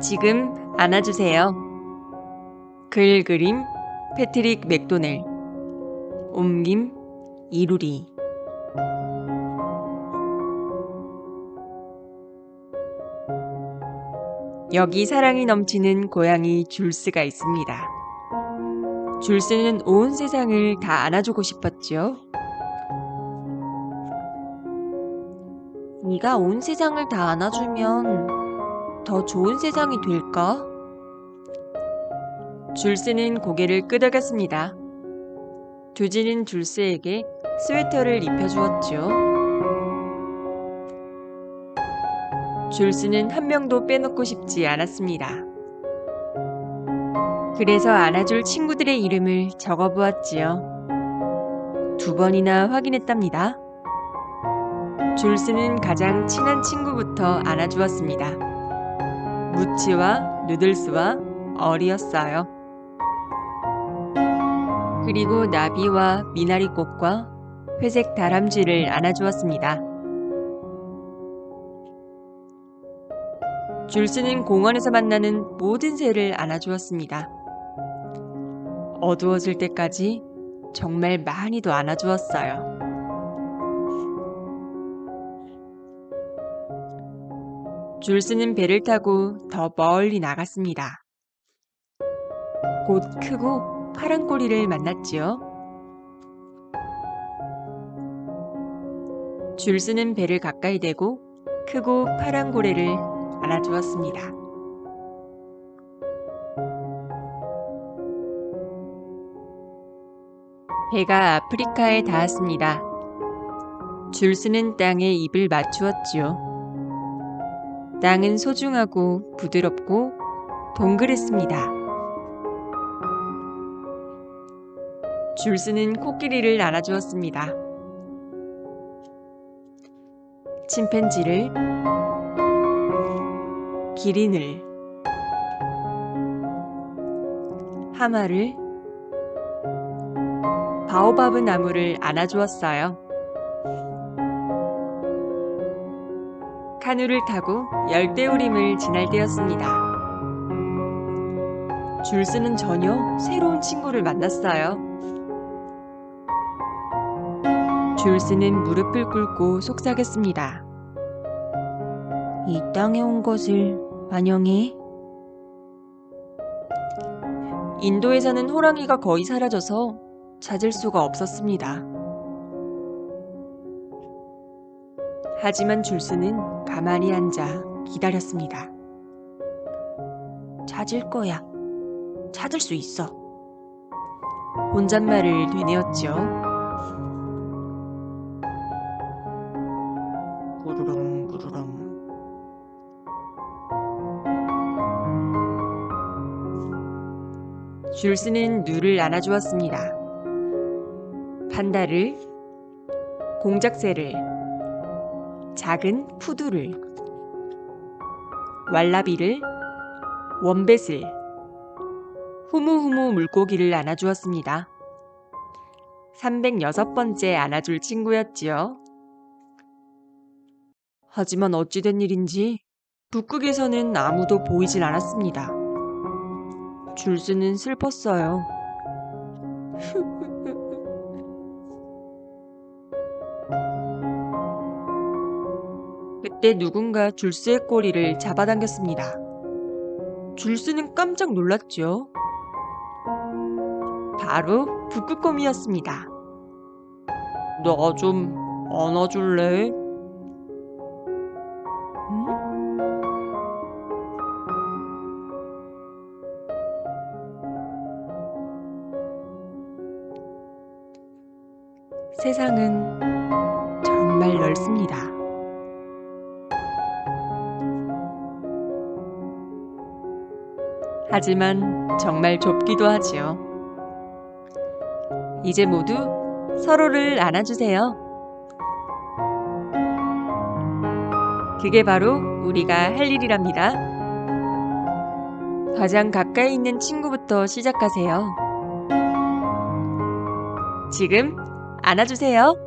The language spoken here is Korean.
지금 안아주세요. 글 그림 패트릭 맥도넬 옮김 이루리 여기 사랑이 넘치는 고양이 줄스가 있습니다. 줄스는 온 세상을 다 안아주고 싶었지요. 네가 온 세상을 다 안아주면 더 좋은 세상이 될까? 줄스는 고개를 끄덕였습니다. 두지는 줄스에게 스웨터를 입혀주었죠. 줄스는 한 명도 빼놓고 싶지 않았습니다. 그래서 안아줄 친구들의 이름을 적어보았지요. 두 번이나 확인했답니다. 줄스는 가장 친한 친구부터 안아주었습니다. 무치와 누들스와 어리였어요. 그리고 나비와 미나리꽃과 회색 다람쥐를 안아주었습니다. 줄스는 공원에서 만나는 모든 새를 안아주었습니다. 어두워질 때까지 정말 많이도 안아주었어요. 줄스는 배를 타고 더 멀리 나갔습니다. 곧 크고 파란 꼬리를 만났지요. 줄스는 배를 가까이 대고 크고 파란 고래를 안아주었습니다. 배가 아프리카에 닿았습니다. 줄스는 땅에 입을 맞추었지요. 땅은 소중하고 부드럽고 동그랬습니다. 줄스는 코끼리를 안아주었습니다. 침팬지를, 기린을, 하마를, 바오바브 나무를 안아주었어요. 카누를 타고 열대우림을 지날 때였습니다. 줄스는 전혀 새로운 친구를 만났어요. 줄스는 무릎을 꿇고 속삭였습니다. 이 땅에 온 것을 환영해. 인도에서는 호랑이가 거의 사라져서 찾을 수가 없었습니다. 하지만 줄스는 가만히 앉아 기다렸습니다. 찾을 거야. 찾을 수 있어. 혼잣말을 되뇌었죠. 부르렁 부르렁. 줄스는 누를 안아주었습니다. 판다를, 공작새를, 작은 푸두를, 왈라비를, 원뱃을, 후무후무 물고기를 안아주었습니다. 306번째 안아줄 친구였지요. 하지만 어찌된 일인지 북극에서는 아무도 보이질 않았습니다. 줄스는 슬펐어요. 그때 누군가 줄스의 꼬리를 잡아당겼습니다. 줄스는 깜짝 놀랐죠. 바로 북극곰이었습니다. 나 좀 안아줄래? 응? 세상은 정말 넓습니다. 하지만 정말 좁기도 하지요. 이제 모두 서로를 안아주세요. 그게 바로 우리가 할 일이랍니다. 가장 가까이 있는 친구부터 시작하세요. 지금 안아주세요.